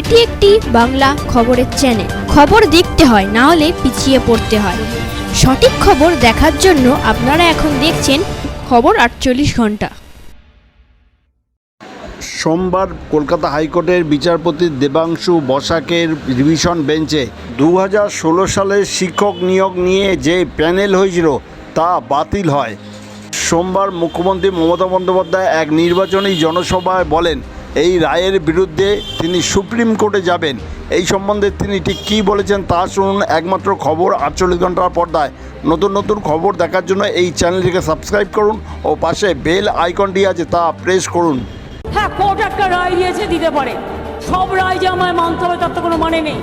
এটি একটি বাংলা খবরের চ্যানেল খবর দেখতে হয়, না হলে পিছিয়ে পড়তে হয়। সঠিক খবর দেখার জন্য আপনারা এখন দেখছেন খবর আটচল্লিশ ঘণ্টা। সোমবার কলকাতা হাইকোর্টের বিচারপতি দেবাংশু বসাকের রিভিশন বেঞ্চে দু ষোলো সালের শিক্ষক নিয়োগ নিয়ে যে প্যানেল হয়েছিল তা বাতিল হয়। সোমবার মুখ্যমন্ত্রী মমতা বন্দ্যোপাধ্যায় এক নির্বাচনী জনসভায় বলেন এই রায়ের বিরুদ্ধে তিনি সুপ্রিম কোর্টে যাবেন। এই সম্বন্ধে তিনি ঠিক কী বলেছেন তা শুনুন একমাত্র খবর আটচল্লিশ ঘণ্টার পর্দায়। নতুন নতুন খবর দেখার জন্য এই চ্যানেলটিকে সাবস্ক্রাইব করুন ও পাশে বেল আইকনটি আছে তা প্রেস করুন। হ্যাঁ কোর্ট একটা রায় দিয়েছে, দিতে পারে। সব রায় যে আমায় মানতে হবে তার তো কোনো মানে নেই।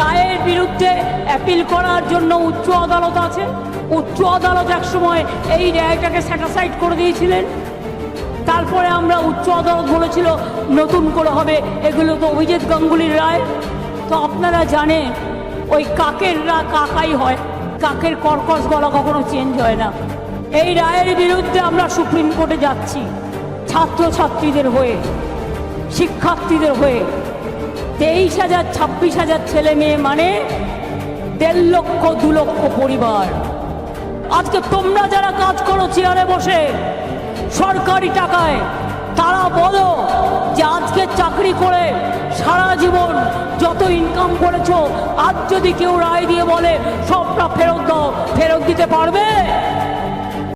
রায়ের বিরুদ্ধে অ্যাপিল করার জন্য উচ্চ আদালত আছে। উচ্চ আদালত একসময় এই রায়টাকে স্যাটাসাইড করে দিয়েছিলেন। তারপরে আমরা উচ্চ আদালত বলেছিল, নতুন করে হবে। এগুলো তো অভিজিৎ গাঙ্গুলির রায়। তো আপনারা জানেন, ওই কাকের রা, কাকাই হয়। কাকের কর্কশ গলা কখনো চেঞ্জ হয় না। এই রায়ের বিরুদ্ধে আমরা সুপ্রিম কোর্টে যাচ্ছি, ছাত্রছাত্রীদের হয়ে, শিক্ষার্থীদের হয়ে। তেইশ হাজার, ছাব্বিশ হাজার ছেলে মেয়ে মানে দেড় লক্ষ, দু লক্ষ পরিবার। আজকে তোমরা যারা কাজ করো, চেয়ারে বসে সরকারি টাকায়। তারা বলো যে আজকে চাকরি করে সারা জীবন যত ইনকাম করেছ, আজ যদি কেউ রায় দিয়ে বলে সবটা ফেরত দাও, ফেরত দিতে পারবে?